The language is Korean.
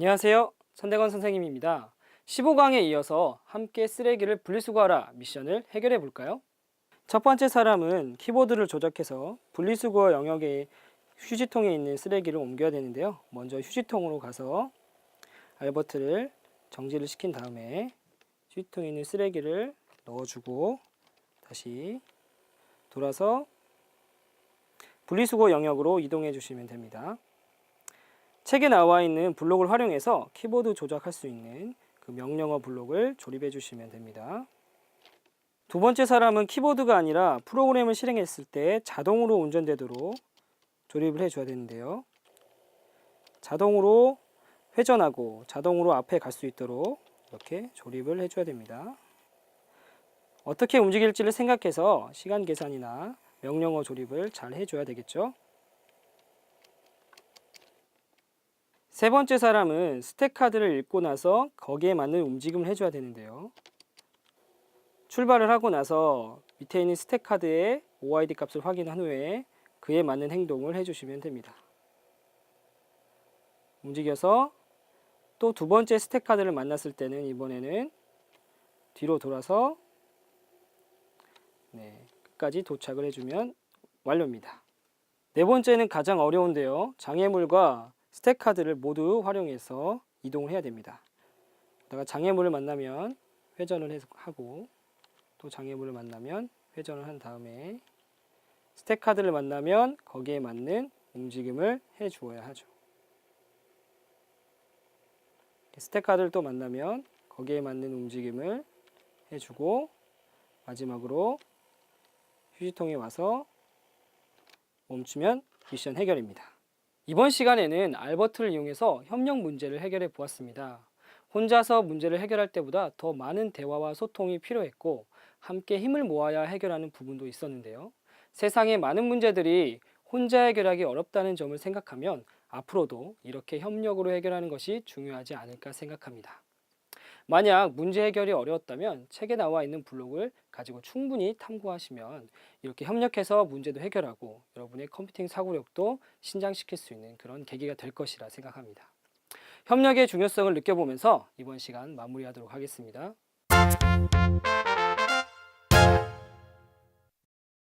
안녕하세요. 선대건 선생님입니다. 15강에 이어서 함께 쓰레기를 분리수거하라 미션을 해결해 볼까요? 첫 번째 사람은 키보드를 조작해서 분리수거 영역에 휴지통에 있는 쓰레기를 옮겨야 되는데요. 먼저 휴지통으로 가서 알버트를 정지를 시킨 다음에 휴지통에 있는 쓰레기를 넣어주고 다시 돌아서 분리수거 영역으로 이동해 주시면 됩니다. 책에 나와 있는 블록을 활용해서 키보드 조작할 수 있는 그 명령어 블록을 조립해 주시면 됩니다. 두 번째 사람은 키보드가 아니라 프로그램을 실행했을 때 자동으로 운전되도록 조립을 해줘야 되는데요. 자동으로 회전하고 자동으로 앞에 갈 수 있도록 이렇게 조립을 해줘야 됩니다. 어떻게 움직일지를 생각해서 시간 계산이나 명령어 조립을 잘 해줘야 되겠죠. 세 번째 사람은 스택 카드를 읽고 나서 거기에 맞는 움직임을 해줘야 되는데요. 출발을 하고 나서 밑에 있는 스택 카드의 OID 값을 확인한 후에 그에 맞는 행동을 해주시면 됩니다. 움직여서 또 두 번째 스택 카드를 만났을 때는 이번에는 뒤로 돌아서 네, 끝까지 도착을 해주면 완료입니다. 네 번째는 가장 어려운데요. 장애물과 스택 카드를 모두 활용해서 이동을 해야 됩니다. 내가 장애물을 만나면 회전을 하고 또 장애물을 만나면 회전을 한 다음에 스택 카드를 만나면 거기에 맞는 움직임을 해 주어야 하죠. 스택 카드를 또 만나면 거기에 맞는 움직임을 해주고 마지막으로 휴지통에 와서 멈추면 미션 해결입니다. 이번 시간에는 알버트를 이용해서 협력 문제를 해결해 보았습니다. 혼자서 문제를 해결할 때보다 더 많은 대화와 소통이 필요했고 함께 힘을 모아야 해결하는 부분도 있었는데요. 세상의 많은 문제들이 혼자 해결하기 어렵다는 점을 생각하면 앞으로도 이렇게 협력으로 해결하는 것이 중요하지 않을까 생각합니다. 만약 문제 해결이 어려웠다면 책에 나와 있는 블록을 가지고 충분히 탐구하시면 이렇게 협력해서 문제도 해결하고 여러분의 컴퓨팅 사고력도 신장시킬 수 있는 그런 계기가 될 것이라 생각합니다. 협력의 중요성을 느껴보면서 이번 시간 마무리하도록 하겠습니다.